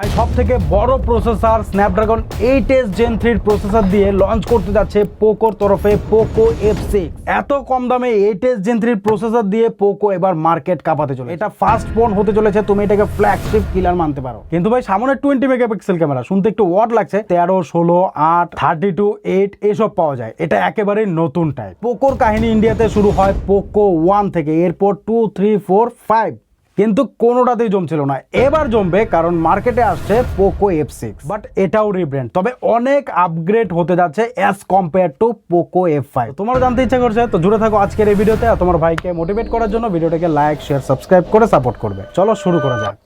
আর সব থেকে বড় processor Snapdragon eight S Gen থ্রির প্রসেসর দিয়ে লঞ্চ করতে যাচ্ছে পোকোর তরফে পোকো এফ সিক্স এত কম দামে এইট এস জেন থ্রির প্রসেসর দিয়ে পোকো এবার মার্কেট কাঁপাতে চলে এটা ফার্স্ট ফোন হতে চলেছে, তুমি এটাকে ফ্ল্যাগশিপ কিলার মানতে পারো। কিন্তু ভাই, সামনে টোয়েন্টি মেগাপিক্সেল ক্যামেরা শুনতে একটু ওয়াট লাগছে। তেরো, ষোলো, আট থার্টি টু এইট এসব পাওয়া যায়। এটা একেবারে নতুন টাইপ পোকোর কাহিনী ইন্ডিয়াতে শুরু হয় পোকো ওয়ান থেকে, এরপর টু থ্রি ফোর ফাইভ কিন্তু কোনোটাতেই জমছিল না। এবার জমবে কারণ মার্কেটে আসছে পোকো এফ সিক্স বাট এটাও রিব্র্যান্ড তবে অনেক আপগ্রেড হতে যাচ্ছে as compare to Poco F five তোমার জানতে ইচ্ছা করছে, তো জুড়ে থাকো আজকের এই ভিডিওতে। তোমার ভাইকে মোটিভেট করার জন্য ভিডিওটাকে লাইক শেয়ার সাবস্ক্রাইব করে সাপোর্ট করবে। চলো শুরু করা যাক।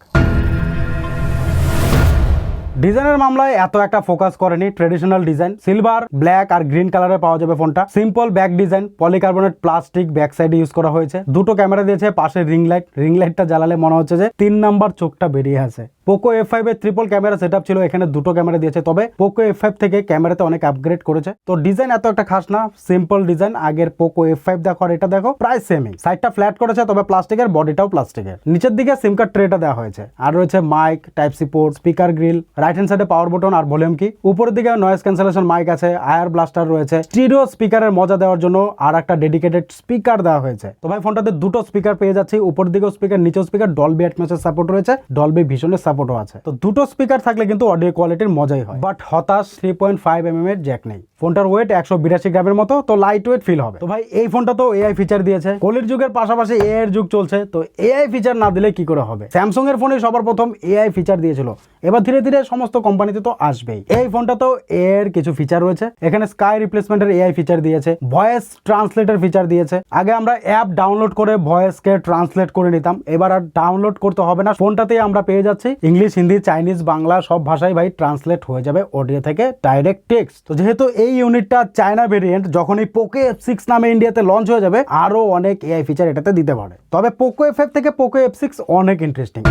ডিজাইনের মামলায় এত একটা ফোকাস করেনি ট্রেডিশনাল ডিজাইন সিলভার ব্ল্যাক আর গ্রিন কালারে পাওয়া যাবে ফোনটা। Simple back design polycarbonate plastic back সাইডে ইউজ করা হয়েছে। দুটো ক্যামেরা দিয়েছে, পাশে রিং লাইট রিং লাইটটা জ্বালালে মনে হচ্ছে যে তিন নাম্বার চোখটা বেরিয়ে আছে পোকো এফ ফাইভ এর ট্রিপল ক্যামেরা সেট ছিল, এখানে দুটো ক্যামেরা দিয়েছে। তবে পোকো এফ ফাইভ থেকে ক্যামেরাতে অনেক আপগ্রেড করেছে। তো ডিজাইন এত একটা খাস না সিম্পল ডিজাইন আগের পোকো এফ ফাইভ দেখো আর এটা দেখো, প্রায় সেমই সাইডটা ফ্ল্যাট করেছে, তবে প্লাস্টিকের বডিটাও প্লাস্টিকের নিচের দিকে সিম কার্ড ট্রেটা দেওয়া হয়েছে। আর রয়েছে mic type C port speaker grille right hand সাইডে পাওয়ার বাটন আর ভলিউম কি উপরের দিকে নয়েজ ক্যান্সেলেশন মাইক আছে আয়ার ব্লাস্টার রয়েছে। স্টিরিও স্পিকারের মজা দেওয়ার জন্য আর একটা ডেডিকেটেড স্পিকার দেওয়া হয়েছে। তো ভাই, ফোনটাতে দুটো স্পিকার পেয়ে যাচ্ছি। উপর দিকেও স্পিকার নিচেও স্পিকার ডলবি অ্যাটমসের সাপোর্ট রয়েছে। ডলবি ভিশনের সাপোর্টও আছে। তো দুটো স্পিকার থাকলে কিন্তু অডিও কোয়ালিটির মজাই হয়। বাট হতাশ থ্রি পয়েন্ট ফাইভ এম এর জ্যাক নেই। ফোনটার ওয়েট একশো বিরাশি গ্রামের মতো, তো লাইট ওয়েট ফিল হবে। তো ভাই, এই ফোনটা তো এআই ফিচার দিয়েছে। কলির যুগের পাশাপাশি এআই এর যুগ চলছে। তো এআই ফিচার না দিলে কি করে হবে? স্যামসং এর ফোনে সবার প্রথম এআই ফিচার দিয়েছিল। এবার ধীরে ধীরে সমস্ত কোম্পানিতে তো আসবেই। এই ফোনটা তো এর কিছু ফিচার রয়েছে। এখানে স্কাই রিপ্লেসমেন্টের এআই ফিচার দিয়েছে। ভয়েস ট্রান্সলেটের ফিচার দিয়েছে। আগে আমরা অ্যাপ ডাউনলোড করে ভয়েসকে ট্রান্সলেট করে নিতাম। এবার আর ডাউনলোড করতে হবে না। ফোনটাতেই আমরা পেয়ে যাচ্ছি। ইংলিশ, হিন্দি, চাইনিজ, বাংলা সব ভাষায় ভাই ট্রান্সলেট হয়ে যাবে অডিও থেকে ডাইরেক্ট টেক্সট তো যেহেতু এই ইউনিটটা চায়না ভেরিয়েন্ট যখন এই পোকো এফ সিক্স নামে ইন্ডিয়াতে লঞ্চ হয়ে যাবে আরও অনেক এআই ফিচার এটাতে দিতে পারে। তবে পোকো এফ থেকে পোকো এফ সিক্স অনেক ইন্টারেস্টিং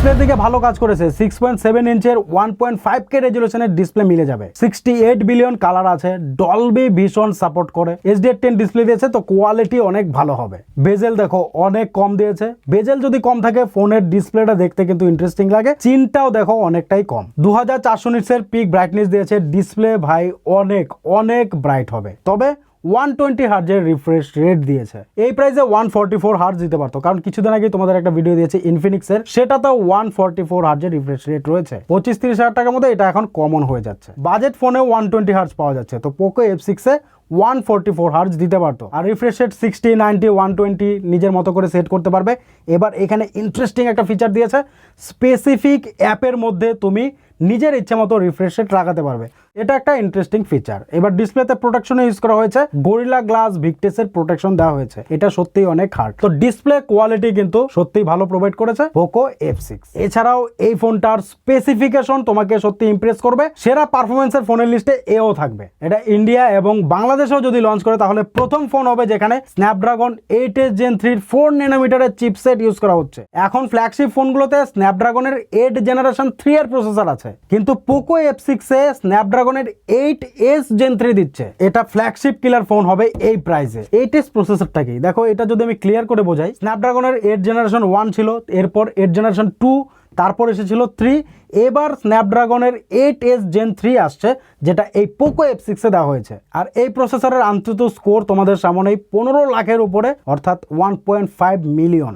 ডিসপ্লের দিকে ভালো কাজ করেছে। সিক্স পয়েন্ট সেভেন ইঞ্চের ওয়ান পয়েন্ট ফাইভ কে রেজুলেশনের ডিসপ্লে মিলে যাবে। সিক্সটি এইট বিলিয়ন কালার আছে। ডলবি ভীষণ সাপোর্ট করে। এইচডি টেন ডিসপ্লে দিয়েছে, তো কোয়ালিটি অনেক ভালো হবে। বেজেল দেখো, অনেক কম দিয়েছে। বেজেল যদি কম থাকে ফোনের ডিসপ্লেটা দেখতে কিন্তু ইন্টারেস্টিং লাগে। চিনটাও দেখো, অনেকটাই কম। দু হাজার চারশো নিটসের পিক ব্রাইটনেস দিয়েছে। ডিসপ্লে ভাই, অনেক অনেক ব্রাইট হবে। তবে ওয়ান টোয়েন্টি হার্জের রিফ্রেশ রেট দিয়েছে। এই প্রাইসে ওয়ান ফর্টি ফোর হার্জ দিতে পারতো। কারণ কিছুদিন আগে তোমাদের একটা ভিডিও দিয়েছে ইনফিনিক্সের সেটা তো ওয়ান ফর্টি ফোর হার্জের রিফ্রেশ রেট রয়েছে। পঁচিশ তিরিশ হাজার টাকার মধ্যে এটা এখন কমন হয়ে যাচ্ছে। বাজেট ফোনে ওয়ান টোয়েন্টি হার্জ পাওয়া যাচ্ছে। তো পোকো এফ সিক্সে ওয়ান ফোরটি ফোর হার্জ দিতে পারতো। আর refresh rate sixty ninety one twenty নিজের মতো করে সেট করতে পারবে। এবার এখানে ইন্টারেস্টিং একটা ফিচার দিয়েছে। স্পেসিফিক অ্যাপের মধ্যে তুমি নিজের ইচ্ছে মতো রিফ্রেশ রেট লাগাতে পারবে। এটা একটা ইন্টারেস্টিং ফিচার এবার ডিসপ্লেতে প্রোটেকশনে ইউজ করা হয়েছে। গরিলা গ্লাস ভিকটেসের প্রোটেকশন দেওয়া হয়েছে। এটা সত্যিই অনেক হার্ড তো ডিসপ্লে কোয়ালিটি কিন্তু সত্যিই ভালো প্রোভাইড করেছে পোকো এফ সিক্স এছাড়াও এই ফোনটার স্পেসিফিকেশন তোমাকে সত্যি ইমপ্রেস করবে। সেরা পারফরমেন্সের ফোনের লিস্টে এও থাকবে। এটা ইন্ডিয়া এবং বাংলাদেশেও যদি লঞ্চ করে, তাহলে প্রথম ফোন হবে যেখানে স্ন্যাপড্রাগন এইট এস জেন থ্রির ফোর নেনোমিটারের চিপসেট ইউজ করা হচ্ছে। এখন ফ্ল্যাগশিপ ফোনগুলোতে স্ন্যাপড্রাগনের এইট জেনারেশন থ্রি এর প্রসেসর আছে। কিন্তু পোকো এফ সিক্সে স্ন্যাপড্রাগনের এইট এস জেন থ্রি দিচ্ছে। এটা ফ্ল্যাগশিপ কিলার ফোন হবে এই প্রাইসে এইট এস প্রসেসরটা কি? দেখো, এটা যদি আমি ক্লিয়ার করে বোঝাই স্ন্যাপড্রাগনের এইট জেনারেশন ওয়ান ছিল, এরপর এইট জেনারেশন টু তারপর এসেছিল থ্রি এবার স্ন্যাপড্রাগনের এইট এস জেন থ্রি আসছে যেটা এই পোকো এফ সিক্সে দেওয়া হয়েছে। আর এই প্রসেসরের আন্তরিত স্কোর তোমাদের সামনে পনেরো লাখের উপরে অর্থাৎ ওয়ান পয়েন্ট ফাইভ মিলিয়ন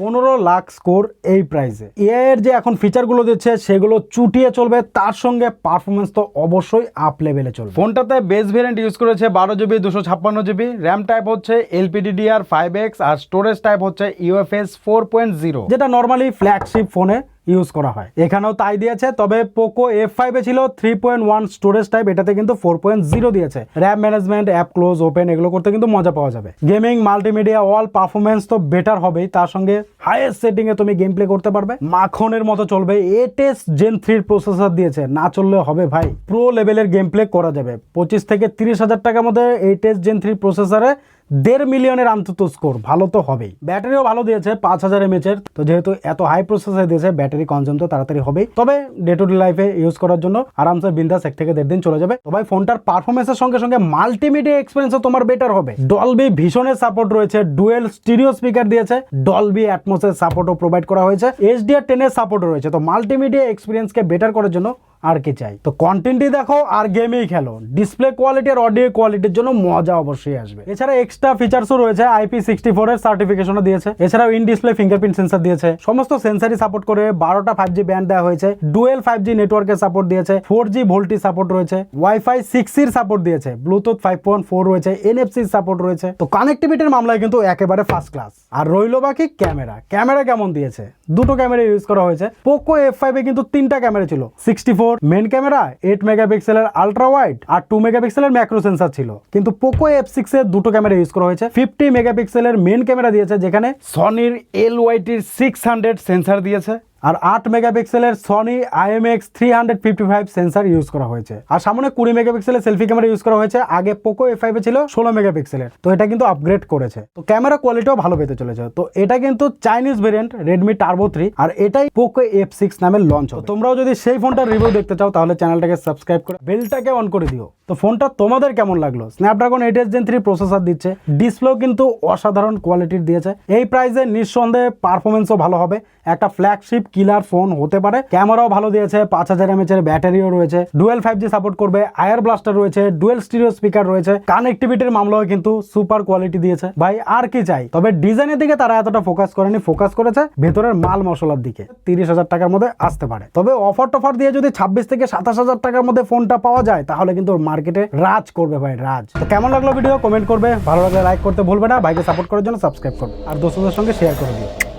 পনেরো লাখ স্কোর এই প্রাইসে। এআই এর যে এখন ফিচারগুলো দিচ্ছে সেগুলো চুটিয়ে চলবে তার সঙ্গে পারফরমেন্স তো অবশ্যই আপ লেভেলে চলবে। ফোনটাতে বেস ভেরিয়েন্ট ইউজ করেছে বারো জিবি দুশো ছাপ্পান্ন জিবি র্যাম টাইপ হচ্ছে এলপিডিডিআর ফাইভ এক্স আর স্টোরেজ টাইপ হচ্ছে ইউএফএস ফোর পয়েন্ট জিরো যেটা নর্মালি ফ্ল্যাগশিপ ফোন ইউজ করা হয়। এখানেও তাই দিয়েছে, তবে পোকো এফ ফাইভে ছিল three point one storage type এটাতে কিন্তু ফোর পয়েন্ট জিরো দিয়েছে। RAM management app close open এগুলো করতে কিন্তু মজা পাওয়া যাবে। গেমিং মাল্টিমিডিয়া অল পারফরমেন্স তো বেটার হবেই, তার সঙ্গে হাইয়েস্ট সেটিং এ তুমি গেম প্লে করতে পারবে। মাখনের মতো চলবে এটেস জেন থ্রির প্রসেসর দিয়েছে, না চললে হবে ভাই। প্রো লেভেলের গেম প্লে করা যাবে। পঁচিশ থেকে তিরিশ হাজার টাকার মধ্যে এইটেস জেন থ্রি প্রসেসরে দেড় মিলিয়নের অন্তত স্কোর ভালো তো হবেই। ব্যাটারিও ভালো দিয়েছে, পাঁচ হাজার এমএচ এর। তো যেহেতু এত হাই প্রসেসর দিয়েছে, ব্যাটারি কনজিউম তো তাড়াতাড়ি হবেই। তবে ডে টু ডে লাইফে ইউজ করার জন্য আরামসে বিন্দাস এক থেকে দেড় দিন চলে যাবে। তো ভাই ফোনটার পারফরমেন্সের সঙ্গে সঙ্গে মাল্টিমিডিয়া এক্সপিরিয়েন্সও তোমার বেটার হবে। ডলবি ভীষণের সাপোর্ট রয়েছে ডুয়েল স্টিরিও স্পিকার দিয়েছে ডলবি অ্যাটমোসের সাপোর্টও প্রোভাইড করা হয়েছে এইচডিআর টেনের সাপোর্ট রয়েছে। তো মাল্টিমিডিয়া এক্সপিরিয়েন্সকে বেটার করার জন্য আর কি চাই? তো কন্টেন্টই দেখো আর গেমেই খেলো। ডিসপ্লে কোয়ালিটি আর অডিও কোয়ালিটির জন্য মজা অবশ্যই আসবে। এছাড়া এক্সট্রা ফিচার্সও রয়েছে আইপি সিক্সটি ফোর এর সার্টিফিকেশনও দিয়েছে। এছাড়াও ইন ডিসপ্লে ফিঙ্গারপ্রিন্ট সেন্সার দিয়েছে। সমস্ত সেন্সারই সাপোর্ট করে বারোটা ফাইভ জি ব্যান্ড দেওয়া হয়েছে। ডুয়েল ফাইভ জি নেটওয়ার্কের সাপোর্ট দিয়েছে। ফোর জি ভোল্টি সাপোর্ট রয়েছে। ওয়াইফাই সিক্স এর সাপোর্ট দিয়েছে। ব্লুটুথ ফাইভ পয়েন্ট ফোর রয়েছে। এনএফসি সাপোর্ট রয়েছে। তো কানেক্টিভিটির মামলায় কিন্তু একেবারে ফার্স্ট ক্লাস আর রইল বাকি ক্যামেরা ক্যামেরা কেমন দিয়েছে? দুটো ক্যামেরা ইউজ করা হয়েছে। পোকো এফ ফাইভে কিন্তু তিনটা ক্যামেরা ছিল। Sixty four main camera eight মেগাপিক্সেলের আলট্রা ওয়াইড আর টু মেগাপিক্সেলের ম্যাক্রো সেন্সার ছিল। কিন্তু পোকো এফ সিক্স এর দুটো ক্যামেরা ইউজ করা হয়েছে। ফিফটি মেগাপিক্সেলের মেন ক্যামেরা দিয়েছে, যেখানে সনির এল ওয়াইটির সিক্স হান্ড্রেড সেন্সার দিয়েছে। আর আট মেগাপিক্সেলের Sony IMX three hundred fifty five sensor use করা হয়েছে। আর সামনে কুড়ি মেগাপিক্সেলের সেলফি ক্যামেরা ইউজ করা হয়েছে। আগে পোকো এফ ফাইভে ছিল, ষোলো মেগাপিক্সেলের। তো এটা কিন্তু আপগ্রেড করেছে। তো ক্যামেরা কোয়ালিটিও ভালো পেতে চলেছে। তো এটা কিন্তু Chinese variant Redmi Turbo three আর এটাই পোকো এফ সিক্স নামে লঞ্চ তোমরাও যদি সেই ফোনটার রিভিউ দেখতে চাও, তাহলে চ্যানেলটাকে সাবস্ক্রাইব করে বেলটাকে অন করে দিও। তো ফোনটা তোমাদের কেমন লাগল? Snapdragon eight S Gen three processor দিচ্ছে। ডিসপ্লেও কিন্তু অসাধারণ কোয়ালিটির দিয়েছে। এই প্রাইসে নিঃসন্দেহে পারফরমেন্সও ভালো হবে। একটা ফ্ল্যাগশিপ কিলার ফোন হতে পারে। ক্যামেরাও ভালো দিয়েছে, পাঁচ হাজার এমএচ এর ব্যাটারিও রয়েছে। ডুয়েল ফাইভ জি সাপোর্ট করবে আয়ার ব্লাস্টার রয়েছে ডুয়েল স্টিরিও স্পিকার রয়েছে। কানেক্টিভিটির মামলাও কিন্তু সুপার কোয়ালিটি দিয়েছে। ভাই, আর কি চাই? তবে ডিজাইনের দিকে তারা এতটা ফোকাস করেনি ফোকাস করেছে ভেতরের মাল মশলার দিকে। তিরিশ হাজার টাকার মধ্যে আসতে পারে। তবে অফার টফার দিয়ে যদি ছাব্বিশ থেকে সাতাশ হাজার টাকার মধ্যে ফোনটা পাওয়া যায়, তাহলে কিন্তু মার্কেটে রাজ করবে ভাই, রাজ। তো কেমন লাগল ভিডিও কমেন্ট করবে। ভালো লাগলে লাইক করতে ভুলবে না। ভাইকে সাপোর্ট করার জন্য সাবস্ক্রাইব করবে। আর দোস্তদের সঙ্গে শেয়ার করে দিও।